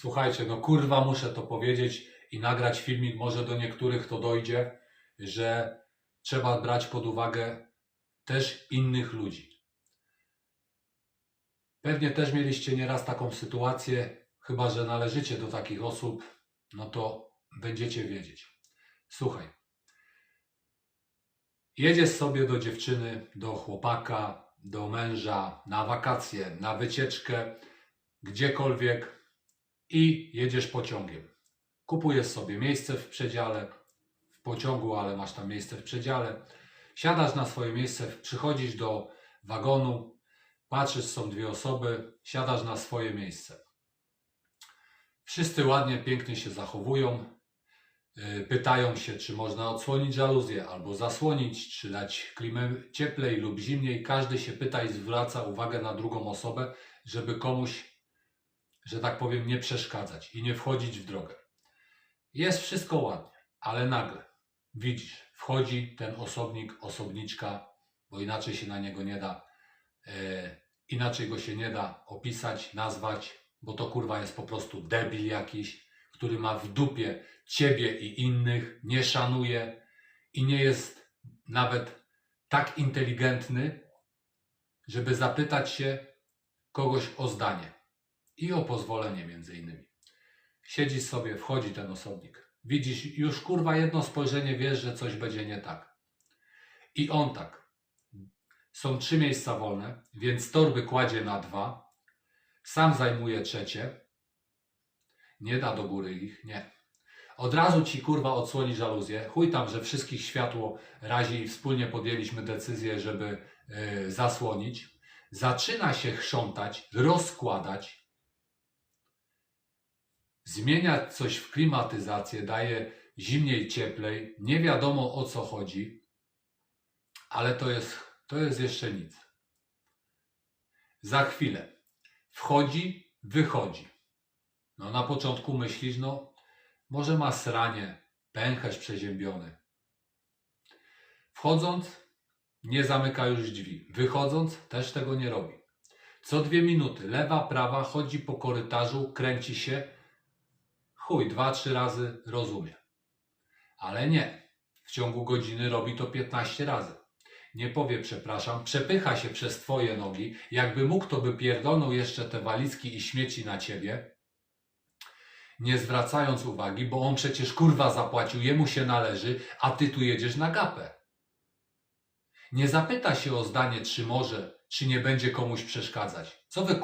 Słuchajcie, no kurwa muszę to powiedzieć i nagrać filmik, może do niektórych to dojdzie, że trzeba brać pod uwagę też innych ludzi. Pewnie też mieliście nieraz taką sytuację, chyba że należycie do takich osób, no to będziecie wiedzieć. Słuchaj, jedziesz sobie do dziewczyny, do chłopaka, do męża, na wakacje, na wycieczkę, gdziekolwiek i jedziesz pociągiem. Kupujesz sobie miejsce w przedziale, w pociągu, ale masz tam miejsce w przedziale. Siadasz na swoje miejsce, przychodzisz do wagonu, patrzysz, są dwie osoby, siadasz na swoje miejsce. Wszyscy ładnie, pięknie się zachowują. Yy, Pytają się, czy można odsłonić żaluzję albo zasłonić, czy dać klimę cieplej lub zimniej. Każdy się pyta i zwraca uwagę na drugą osobę, żeby komuś, że tak powiem, nie przeszkadzać i nie wchodzić w drogę. Jest wszystko ładnie, ale nagle widzisz, wchodzi ten osobnik, osobniczka, bo inaczej się na niego nie da, e, inaczej go się nie da opisać, nazwać, bo to kurwa jest po prostu debil jakiś, który ma w dupie ciebie i innych, nie szanuje i nie jest nawet tak inteligentny, żeby zapytać się kogoś o zdanie i o pozwolenie między innymi. Siedzi sobie, wchodzi ten osobnik. Widzisz, już kurwa jedno spojrzenie wiesz, że coś będzie nie tak. I on tak. Są trzy miejsca wolne, więc torby kładzie na dwa. Sam zajmuje trzecie. Nie da do góry ich, nie. Od razu ci kurwa odsłoni żaluzję. Chuj tam, że wszystkich światło razi i wspólnie podjęliśmy decyzję, żeby e, zasłonić. Zaczyna się chrzątać, rozkładać. Zmienia coś w klimatyzację, daje zimniej, cieplej. Nie wiadomo o co chodzi, ale to jest, to jest jeszcze nic. Za chwilę wchodzi, wychodzi. No na początku myślisz, no może ma sranie, pęcherz przeziębiony. Wchodząc, nie zamyka już drzwi. Wychodząc, też tego nie robi. Co dwie minuty, lewa, prawa, chodzi po korytarzu, kręci się. Chuj, dwa, trzy razy rozumie. Ale nie. W ciągu godziny robi to 15 razy. Nie powie przepraszam, przepycha się przez twoje nogi. Jakby mógł, to by pierdolnął jeszcze te walizki i śmieci na ciebie. Nie zwracając uwagi, bo on przecież kurwa zapłacił, jemu się należy, a ty tu jedziesz na gapę. Nie zapyta się o zdanie, czy może, czy nie będzie komuś przeszkadzać. Co wy